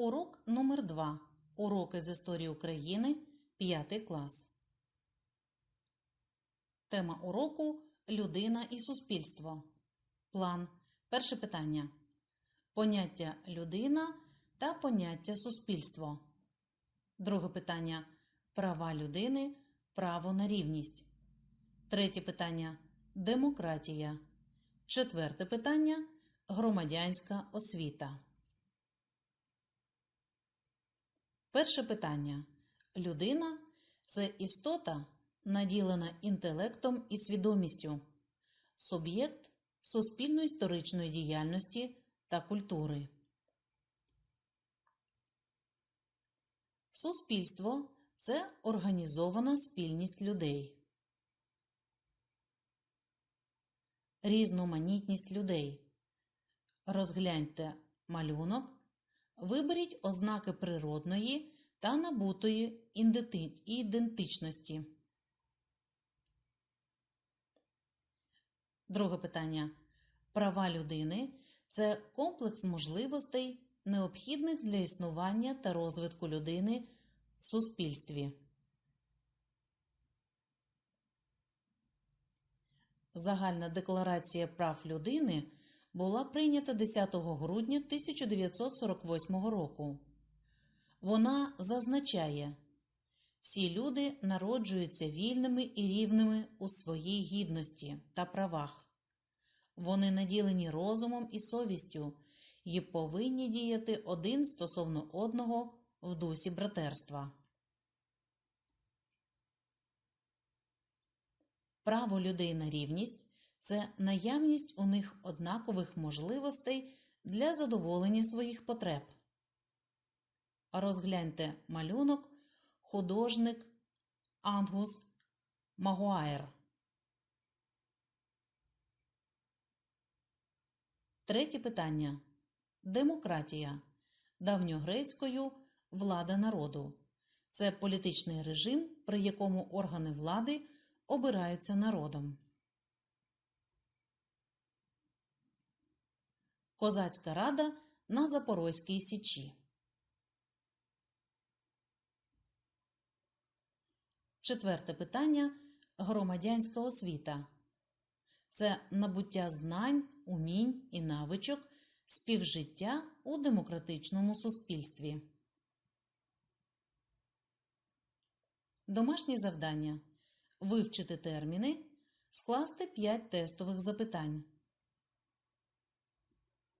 Урок номер 2 Уроки з історії України 5 клас. Тема уроку Людина і суспільство. План. Перше питання. Поняття людина та поняття суспільство. Друге питання. Права людини, право на рівність. Третє питання. Демократія. Четверте питання. Громадянська освіта. Перше питання. Людина це істота, наділена інтелектом і свідомістю, суб'єкт суспільно-історичної діяльності та культури. Суспільство це організована спільність людей. Різноманітність людей. Розгляньте малюнок. Виберіть ознаки природної та набутої ідентичності. Друге питання. Права людини це комплекс можливостей, необхідних для існування та розвитку людини в суспільстві. Загальна декларація прав людини була прийнята 10 грудня 1948 року. Вона зазначає, всі люди народжуються вільними і рівними у своїй гідності та правах. Вони наділені розумом і совістю і повинні діяти один стосовно одного в дусі братерства. Право людей на рівність це наявність у них однакових можливостей для задоволення своїх потреб. Розгляньте малюнок художник Ангус Магуайр. Третє питання. Демократія. Давньогрецькою влада народу. Це політичний режим, при якому органи влади обираються народом. Козацька рада на Запорозькій Січі. Четверте питання громадянська освіта. Це набуття знань, умінь і навичок співжиття у демократичному суспільстві. Домашні завдання. Вивчити терміни, скласти 5 тестових запитань.